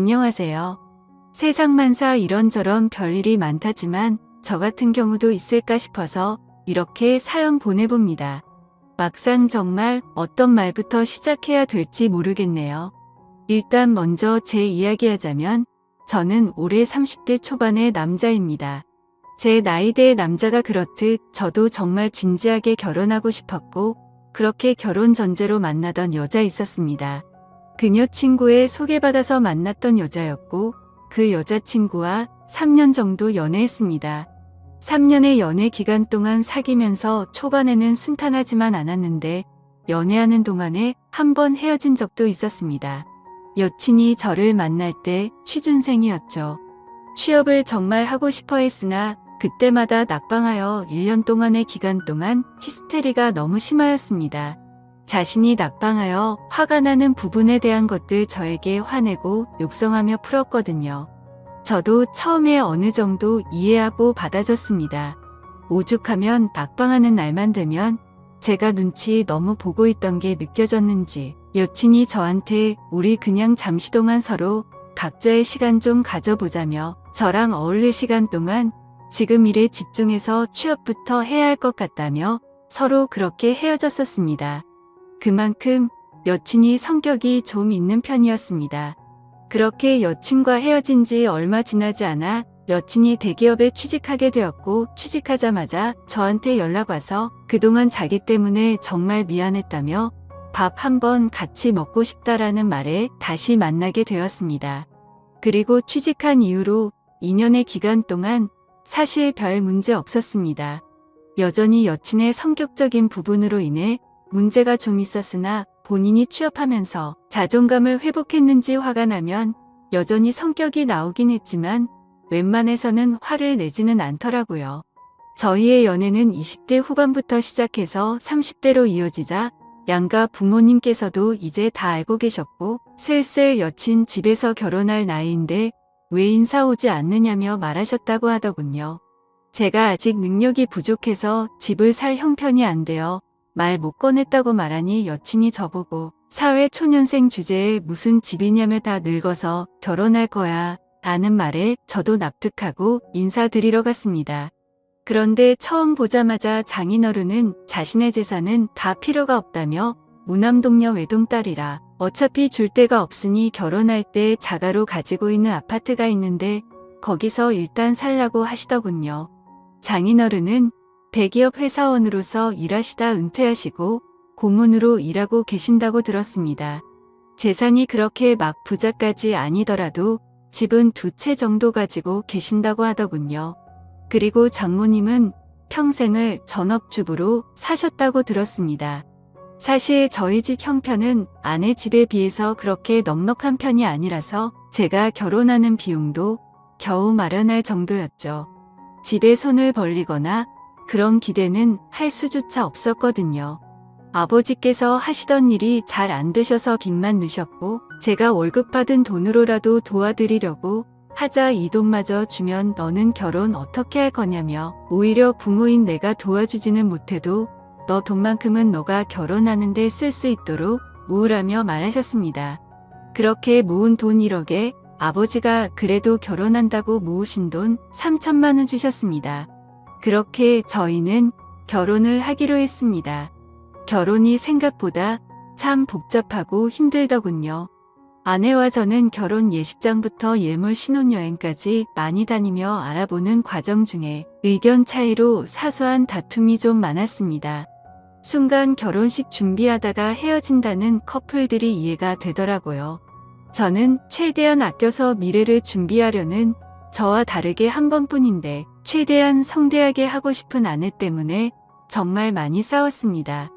안녕하세요. 세상만사 이런저런 별일이 많다지만 저 같은 경우도 있을까 싶어서 이렇게 사연 보내봅니다. 막상 정말 어떤 말부터 시작해야 될지 모르겠네요. 일단 먼저 제 이야기하자면 저는 올해 30대 초반의 남자입니다. 제 나이대의 남자가 그렇듯 저도 정말 진지하게 결혼하고 싶었고 그렇게 결혼 전제로 만나던 여자 있었습니다. 그녀 친구의 소개받아서 만났던 여자였고 그 여자친구와 3년 정도 연애했습니다. 3년의 연애 기간 동안 사귀면서 초반에는 순탄하지만 않았는데 연애하는 동안에 한 번 헤어진 적도 있었습니다. 여친이 저를 만날 때 취준생이었죠. 취업을 정말 하고 싶어 했으나 그때마다 낙방하여 1년 동안의 기간 동안 히스테리가 너무 심하였습니다. 자신이 낙방하여 화가 나는 부분에 대한 것들 저에게 화내고 욕성하며 풀었거든요. 저도 처음에 어느 정도 이해하고 받아줬습니다. 오죽하면 낙방하는 날만 되면 제가 눈치 너무 보고 있던 게 느껴졌는지 여친이 저한테 우리 그냥 잠시 동안 서로 각자의 시간 좀 가져보자며 저랑 어울릴 시간 동안 지금 일에 집중해서 취업부터 해야 할 것 같다며 서로 그렇게 헤어졌었습니다. 그만큼 여친이 성격이 좀 있는 편이었습니다. 그렇게 여친과 헤어진 지 얼마 지나지 않아 여친이 대기업에 취직하게 되었고 취직하자마자 저한테 연락 와서 그동안 자기 때문에 정말 미안했다며 밥 한 번 같이 먹고 싶다라는 말에 다시 만나게 되었습니다. 그리고 취직한 이후로 2년의 기간 동안 사실 별 문제 없었습니다. 여전히 여친의 성격적인 부분으로 인해 문제가 좀 있었으나 본인이 취업하면서 자존감을 회복했는지 화가 나면 여전히 성격이 나오긴 했지만 웬만해서는 화를 내지는 않더라고요. 저희의 연애는 20대 후반부터 시작해서 30대로 이어지자 양가 부모님께서도 이제 다 알고 계셨고 슬슬 여친 집에서 결혼할 나이인데 왜 인사 오지 않느냐며 말하셨다고 하더군요. 제가 아직 능력이 부족해서 집을 살 형편이 안 되어 말 못 꺼냈다고 말하니 여친이 저보고 사회 초년생 주제에 무슨 집이냐며 다 늙어서 결혼할 거야 라는 말에 저도 납득하고 인사드리러 갔습니다. 그런데 처음 보자마자 장인어른은 자신의 재산은 다 필요가 없다며 무남동녀 외동딸이라 어차피 줄 데가 없으니 결혼할 때 자가로 가지고 있는 아파트가 있는데 거기서 일단 살라고 하시더군요. 장인어른은 대기업 회사원으로서 일하시다 은퇴하시고 고문으로 일하고 계신다고 들었습니다. 재산이 그렇게 막 부자까지 아니더라도 집은 두 채 정도 가지고 계신다고 하더군요. 그리고 장모님은 평생을 전업주부로 사셨다고 들었습니다. 사실 저희 집 형편은 아내 집에 비해서 그렇게 넉넉한 편이 아니라서 제가 결혼하는 비용도 겨우 마련할 정도였죠. 집에 손을 벌리거나 그런 기대는 할 수조차 없었거든요. 아버지께서 하시던 일이 잘 안 되셔서 빚만 넣으셨고 제가 월급 받은 돈으로라도 도와드리려고 하자 이 돈마저 주면 너는 결혼 어떻게 할 거냐며 오히려 부모인 내가 도와주지는 못해도 너 돈만큼은 너가 결혼하는데 쓸 수 있도록 모으라며 말하셨습니다. 그렇게 모은 돈 1억에 아버지가 그래도 결혼한다고 모으신 돈 3천만 원 주셨습니다. 그렇게 저희는 결혼을 하기로 했습니다. 결혼이 생각보다 참 복잡하고 힘들더군요. 아내와 저는 결혼 예식장부터 예물 신혼여행까지 많이 다니며 알아보는 과정 중에 의견 차이로 사소한 다툼이 좀 많았습니다. 순간 결혼식 준비하다가 헤어진다는 커플들이 이해가 되더라고요. 저는 최대한 아껴서 미래를 준비하려는 저와 다르게 한 번뿐인데 최대한 성대하게 하고 싶은 아내 때문에 정말 많이 싸웠습니다.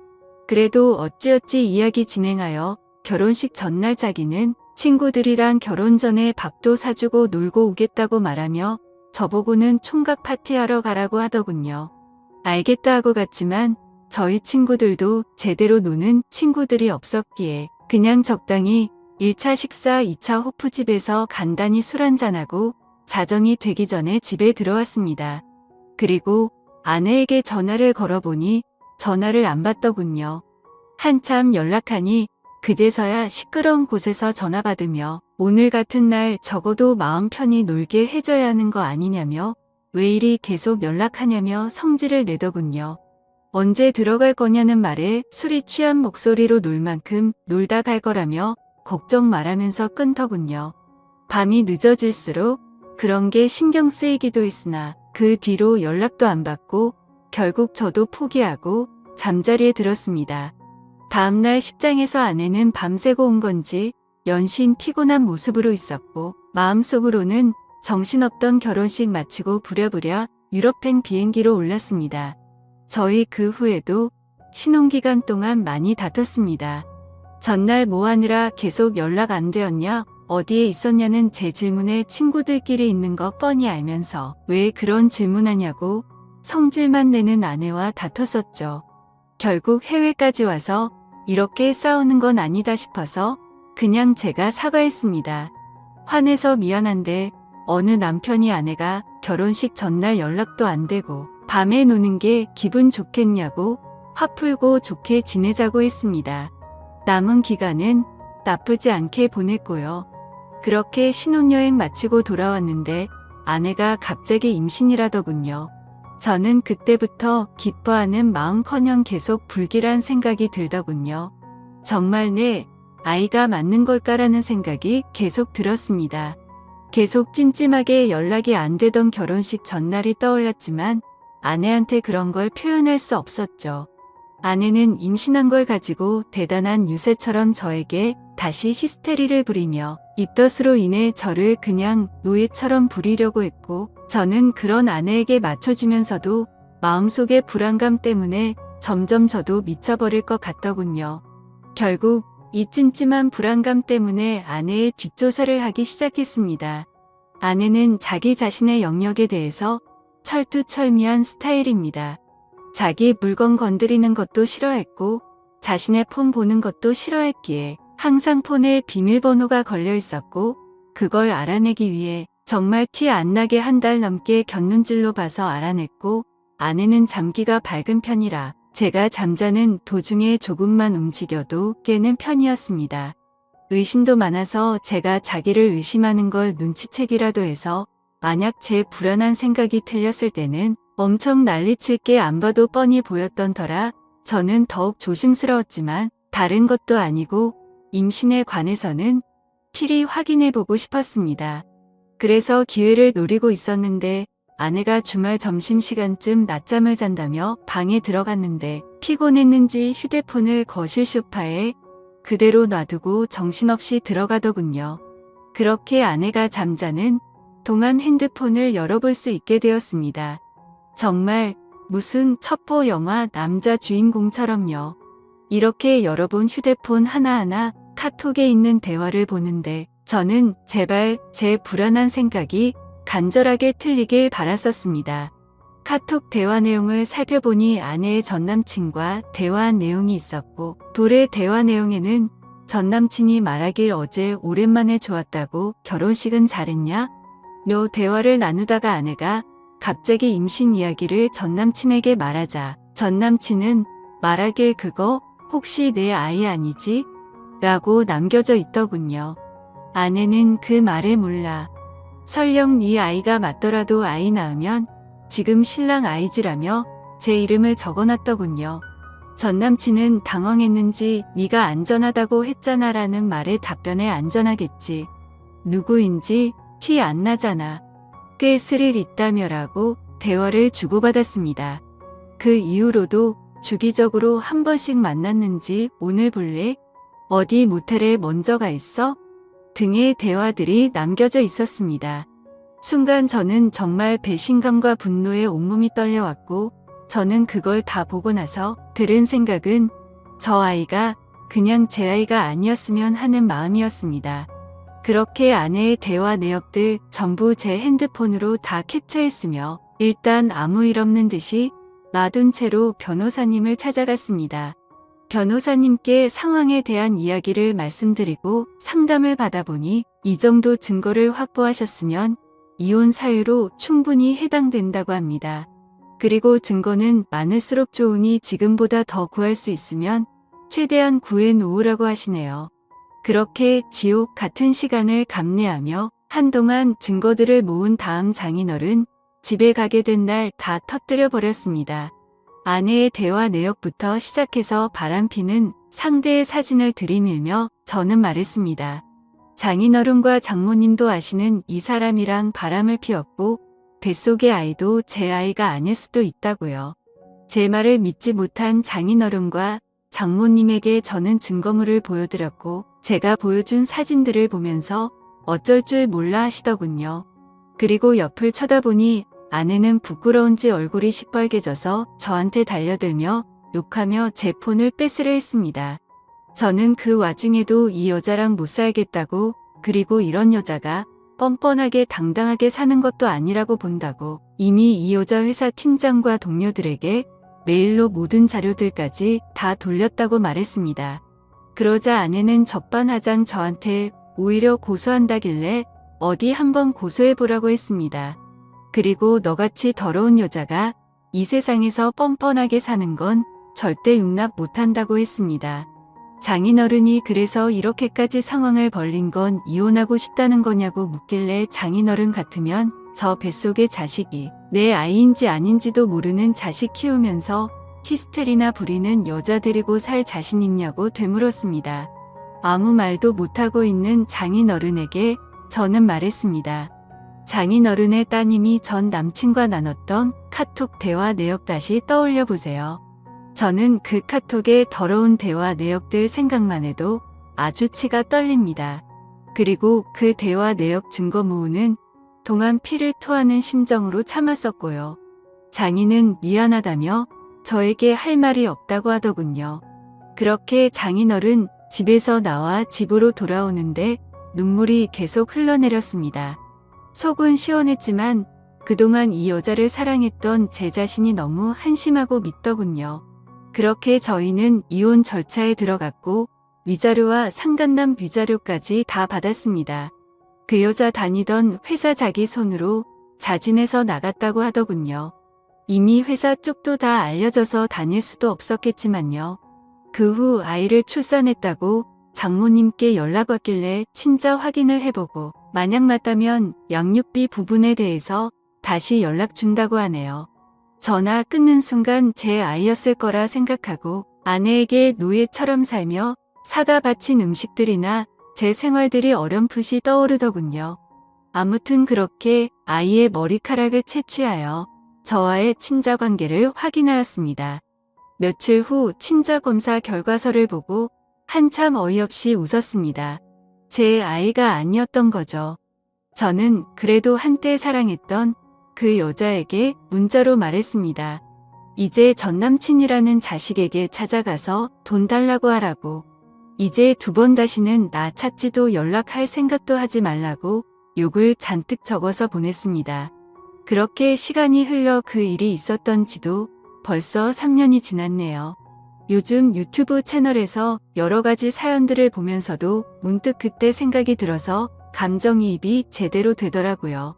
그래도 어찌어찌 이야기 진행하여 결혼식 전날 자기는 친구들이랑 결혼 전에 밥도 사주고 놀고 오겠다고 말하며 저보고는 총각 파티하러 가라고 하더군요. 알겠다 하고 갔지만 저희 친구들도 제대로 노는 친구들이 없었기에 그냥 적당히 1차 식사 2차 호프집에서 간단히 술 한잔하고 자정이 되기 전에 집에 들어왔습니다. 그리고 아내에게 전화를 걸어보니 전화를 안 받더군요. 한참 연락하니 그제서야 시끄러운 곳에서 전화 받으며 오늘 같은 날 적어도 마음 편히 놀게 해줘야 하는 거 아니냐며 왜 이리 계속 연락하냐며 성질을 내더군요. 언제 들어갈 거냐는 말에 술이 취한 목소리로 놀 만큼 놀다 갈 거라며 걱정 말하면서 끊더군요. 밤이 늦어질수록 그런 게 신경 쓰이기도 했으나 그 뒤로 연락도 안 받고 결국 저도 포기하고 잠자리에 들었습니다. 다음날 식장에서 아내는 밤새고 온 건지 연신 피곤한 모습으로 있었고 마음속으로는 정신없던 결혼식 마치고 부랴부랴 유럽행 비행기로 올랐습니다. 저희 그 후에도 신혼기간 동안 많이 다퉜습니다. 전날 뭐 하느라 계속 연락 안 되었냐, 어디에 있었냐는 제 질문에 친구들끼리 있는 거 뻔히 알면서 왜 그런 질문하냐고 성질만 내는 아내와 다퉜었죠. 결국 해외까지 와서 이렇게 싸우는 건 아니다 싶어서 그냥 제가 사과했습니다. 화내서 미안한데 어느 남편이 아내가 결혼식 전날 연락도 안 되고 밤에 노는 게 기분 좋겠냐고 화 풀고 좋게 지내자고 했습니다. 남은 기간은 나쁘지 않게 보냈고요. 그렇게 신혼여행 마치고 돌아왔는데 아내가 갑자기 임신이라더군요. 저는 그때부터 기뻐하는 마음커녕 계속 불길한 생각이 들더군요. 정말 내 아이가 맞는 걸까라는 생각이 계속 들었습니다. 계속 찜찜하게 연락이 안 되던 결혼식 전날이 떠올랐지만 아내한테 그런 걸 표현할 수 없었죠. 아내는 임신한 걸 가지고 대단한 유세처럼 저에게 다시 히스테리를 부리며 입덧으로 인해 저를 그냥 노예처럼 부리려고 했고 저는 그런 아내에게 맞춰주면서도 마음속의 불안감 때문에 점점 저도 미쳐버릴 것 같더군요. 결국 이 찜찜한 불안감 때문에 아내의 뒷조사를 하기 시작했습니다. 아내는 자기 자신의 영역에 대해서 철두철미한 스타일입니다. 자기 물건 건드리는 것도 싫어했고 자신의 폰 보는 것도 싫어했기에 항상 폰에 비밀번호가 걸려 있었고 그걸 알아내기 위해 정말 티 안 나게 한 달 넘게 곁눈질로 봐서 알아냈고 아내는 잠기가 밝은 편이라 제가 잠자는 도중에 조금만 움직여도 깨는 편이었습니다. 의심도 많아서 제가 자기를 의심하는 걸 눈치채기라도 해서 만약 제 불안한 생각이 틀렸을 때는 엄청 난리칠 게 안 봐도 뻔히 보였던 터라 저는 더욱 조심스러웠지만 다른 것도 아니고 임신에 관해서는 필히 확인해 보고 싶었습니다. 그래서 기회를 노리고 있었는데 아내가 주말 점심시간쯤 낮잠을 잔다며 방에 들어갔는데 피곤했는지 휴대폰을 거실 소파에 그대로 놔두고 정신없이 들어가더군요. 그렇게 아내가 잠자는 동안 핸드폰을 열어볼 수 있게 되었습니다. 정말 무슨 첩보 영화 남자 주인공처럼요. 이렇게 열어본 휴대폰 하나하나 카톡에 있는 대화를 보는데 저는 제발 제 불안한 생각이 간절하게 틀리길 바랐었습니다. 카톡 대화 내용을 살펴보니 아내의 전남친과 대화한 내용이 있었고 돌의 대화 내용에는 전남친이 말하길 어제 오랜만에 좋았다고 결혼식은 잘했냐? 며 대화를 나누다가 아내가 갑자기 임신 이야기를 전남친에게 말하자 전남친은 말하길 그거 혹시 내 아이 아니지? 라고 남겨져 있더군요. 아내는 그 말에 몰라. 설령 네 아이가 맞더라도 아이 낳으면 지금 신랑 아이지라며 제 이름을 적어놨더군요. 전 남친은 당황했는지 네가 안전하다고 했잖아 라는 말에 답변에 안전하겠지. 누구인지 티 안 나잖아. 꽤 스릴 있다며라고 대화를 주고받았습니다. 그 이후로도 주기적으로 한 번씩 만났는지 오늘 볼래? 어디 모텔에 먼저 가 있어? 등의 대화들이 남겨져 있었습니다. 순간 저는 정말 배신감과 분노에 온몸이 떨려왔고 저는 그걸 다 보고 나서 들은 생각은 저 아이가 그냥 제 아이가 아니었으면 하는 마음이었습니다. 그렇게 아내의 대화 내역들 전부 제 핸드폰으로 다 캡처했으며 일단 아무 일 없는 듯이 놔둔 채로 변호사님을 찾아갔습니다. 변호사님께 상황에 대한 이야기를 말씀드리고 상담을 받아보니 이 정도 증거를 확보하셨으면 이혼 사유로 충분히 해당된다고 합니다. 그리고 증거는 많을수록 좋으니 지금보다 더 구할 수 있으면 최대한 구해 놓으라고 하시네요. 그렇게 지옥 같은 시간을 감내하며 한동안 증거들을 모은 다음 장인어른 집에 가게 된 날 다 터뜨려 버렸습니다. 아내의 대화 내역부터 시작해서 바람피는 상대의 사진을 들이밀며 저는 말했습니다. 장인어른과 장모님도 아시는 이 사람이랑 바람을 피웠고 뱃속의 아이도 제 아이가 아닐 수도 있다고요. 제 말을 믿지 못한 장인어른과 장모님에게 저는 증거물을 보여드렸고 제가 보여준 사진들을 보면서 어쩔 줄 몰라 하시더군요. 그리고 옆을 쳐다보니 아내는 부끄러운지 얼굴이 시뻘개져서 저한테 달려들며 욕하며 제 폰을 뺏으려 했습니다. 저는 그 와중에도 이 여자랑 못 살겠다고 그리고 이런 여자가 뻔뻔하게 당당하게 사는 것도 아니라고 본다고 이미 이 여자 회사 팀장과 동료들에게 메일로 모든 자료들까지 다 돌렸다고 말했습니다. 그러자 아내는 적반하장 저한테 오히려 고소한다길래 어디 한번 고소해보라고 했습니다. 그리고 너같이 더러운 여자가 이 세상에서 뻔뻔하게 사는 건 절대 용납 못한다고 했습니다. 장인어른이 그래서 이렇게까지 상황을 벌린 건 이혼하고 싶다는 거냐고 묻길래 장인어른 같으면 저 뱃속의 자식이 내 아이인지 아닌지도 모르는 자식 키우면서 히스테리나 부리는 여자 데리고 살 자신 있냐고 되물었습니다. 아무 말도 못하고 있는 장인어른에게 저는 말했습니다. 장인어른의 따님이 전 남친과 나눴던 카톡 대화 내역 다시 떠올려 보세요. 저는 그 카톡의 더러운 대화 내역들 생각만 해도 아주 치가 떨립니다. 그리고 그 대화 내역 증거 모으는 동안 피를 토하는 심정으로 참았었고요. 장인은 미안하다며 저에게 할 말이 없다고 하더군요. 그렇게 장인어른 집에서 나와 집으로 돌아오는데 눈물이 계속 흘러내렸습니다. 속은 시원했지만 그동안 이 여자를 사랑했던 제 자신이 너무 한심하고 밉더군요. 그렇게 저희는 이혼 절차에 들어갔고 위자료와 상간남 위자료까지 다 받았습니다. 그 여자 다니던 회사 자기 손으로 자진해서 나갔다고 하더군요. 이미 회사 쪽도 다 알려져서 다닐 수도 없었겠지만요. 그 후 아이를 출산했다고 장모님께 연락 왔길래 친자 확인을 해보고 만약 맞다면 양육비 부분에 대해서 다시 연락 준다고 하네요. 전화 끊는 순간 제 아이였을 거라 생각하고 아내에게 노예처럼 살며 사다 바친 음식들이나 제 생활들이 어렴풋이 떠오르더군요. 아무튼 그렇게 아이의 머리카락을 채취하여 저와의 친자 관계를 확인하였습니다. 며칠 후 친자 검사 결과서를 보고 한참 어이없이 웃었습니다. 제 아이가 아니었던 거죠. 저는 그래도 한때 사랑했던 그 여자에게 문자로 말했습니다. 이제 전 남친이라는 자식에게 찾아가서 돈 달라고 하라고. 이제 두 번 다시는 나 찾지도 연락할 생각도 하지 말라고 욕을 잔뜩 적어서 보냈습니다. 그렇게 시간이 흘러 그 일이 있었던지도 벌써 3년이 지났네요. 요즘 유튜브 채널에서 여러 가지 사연들을 보면서도 문득 그때 생각이 들어서 감정이입이 제대로 되더라고요.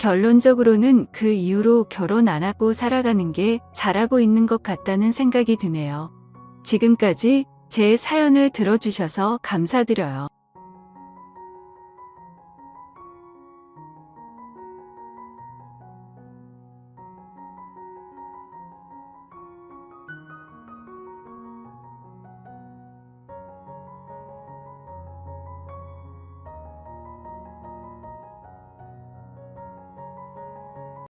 결론적으로는 그 이후로 결혼 안 하고 살아가는 게 잘하고 있는 것 같다는 생각이 드네요. 지금까지 제 사연을 들어주셔서 감사드려요.